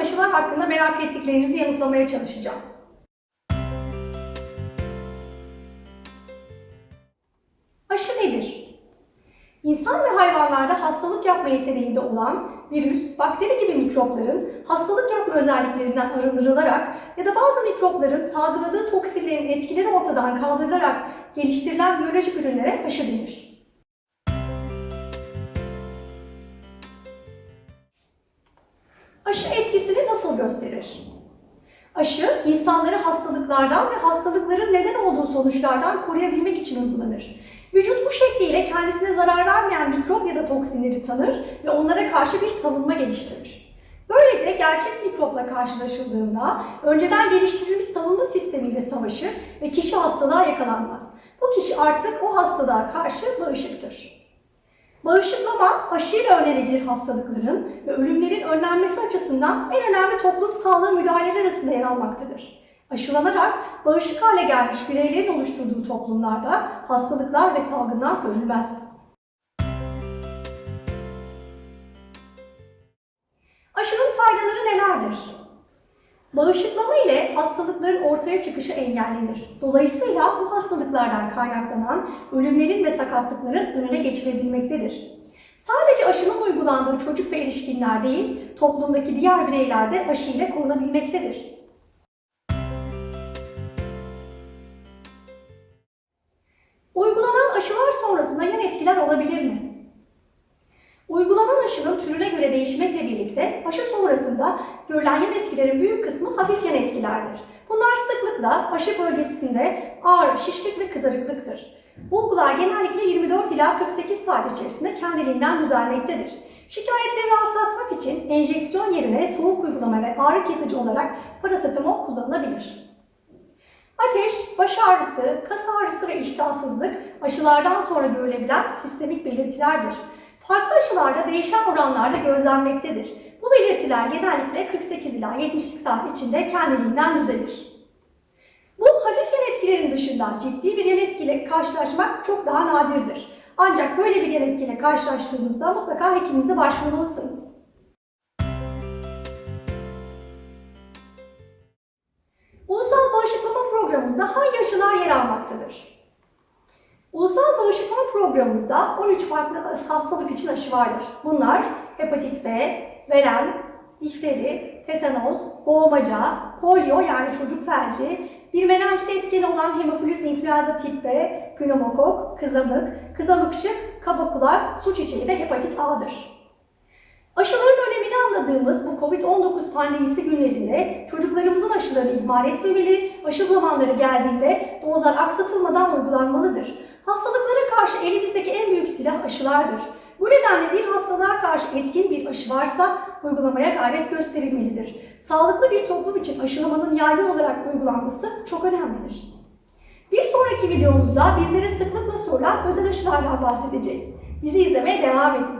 aşılar hakkında merak ettiklerinizi yanıtlamaya çalışacağım. Aşı nedir? İnsan ve hayvanlarda hastalık yapma yeteneğinde olan virüs, bakteri gibi mikropların hastalık yapma özelliklerinden arındırılarak ya da bazı mikropların salgıladığı toksinlerin etkileri ortadan kaldırılarak geliştirilen biyolojik ürünlere aşı denir. Aşı, insanları hastalıklardan ve hastalıkların neden olduğu sonuçlardan koruyabilmek için uygulanır. Vücut bu şekliyle kendisine zarar vermeyen mikrop ya da toksinleri tanır ve onlara karşı bir savunma geliştirir. Böylece gerçek mikropla karşılaşıldığında önceden geliştirilmiş savunma sistemiyle savaşır ve kişi hastalığa yakalanmaz. Bu kişi artık o hastalığa karşı bağışıktır. Bağışıklama, aşıyla önlenebilir hastalıkların ve ölümlerin önlenmesi açısından en önemli toplum sağlığı müdahaleler arasında yer almaktadır. Aşılanarak bağışık hale gelmiş bireylerin oluşturduğu toplumlarda hastalıklar ve salgınlar görülmez. Aşının faydaları nelerdir? Bağışıklama ile hastalıkların ortaya çıkışı engellenir. Dolayısıyla bu hastalıklardan kaynaklanan ölümlerin ve sakatlıkların önüne geçilebilmektedir. Sadece aşının uygulandığı çocuk ve erişkinler değil, toplumdaki diğer bireyler de aşı ile korunabilmektedir. Aşının türüne göre değişmekle birlikte aşı sonrasında görülen yan etkilerin büyük kısmı hafif yan etkilerdir. Bunlar sıklıkla aşı bölgesinde ağrı, şişlik ve kızarıklıktır. Bulgular genellikle 24 ila 48 saat içerisinde kendiliğinden düzelmektedir. Şikayetleri rahatlatmak için enjeksiyon yerine soğuk uygulama ve ağrı kesici olarak parasetamol kullanılabilir. Ateş, baş ağrısı, kas ağrısı ve iştahsızlık aşılardan sonra görülebilen sistemik belirtilerdir. Farklı aşılarda değişen oranlarda gözlenmektedir. Bu belirtiler genellikle 48 ila 72 saat içinde kendiliğinden düzelir. Bu hafif yan etkilerin dışında ciddi bir yan etkiyle karşılaşmak çok daha nadirdir. Ancak böyle bir yan etkiyle karşılaştığınızda mutlaka hekiminize başvurmalısınız. Ulusal bağışıklama programımızda hangi aşılar yer almaktadır? Ulusal bağışıklama programımızda 13 farklı hastalık için aşı vardır. Bunlar hepatit B, verem, difteri, tetanoz, boğmaca, polio yani çocuk felci, bir menenjit etkeni olan hemofilüs influenza tip B, pneumokok, kızamık, kızamıkçık, kaba kulak, su çiçeği ve hepatit A'dır. Aşıların önemini anladığımız bu Covid-19 pandemisi günlerinde çocuklarımızın aşılarını ihmal etmemeli, aşı zamanları geldiğinde dozlar aksatılmadan uygulanmalıdır. Hastalıklara karşı elimizdeki en büyük silah aşılardır. Bu nedenle bir hastalığa karşı etkin bir aşı varsa uygulamaya gayret gösterilmelidir. Sağlıklı bir toplum için aşılamanın yaygın olarak uygulanması çok önemlidir. Bir sonraki videomuzda bizlere sıklıkla sorulan özel aşılardan bahsedeceğiz. Bizi izlemeye devam edin.